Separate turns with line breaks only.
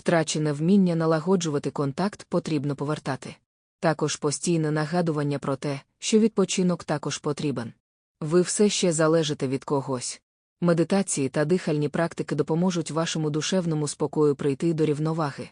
Втрачене вміння налагоджувати контакт потрібно повертати. Також постійне нагадування про те, що відпочинок також потрібен. Ви все ще залежите від когось. Медитації та дихальні практики допоможуть вашому душевному спокою прийти до рівноваги.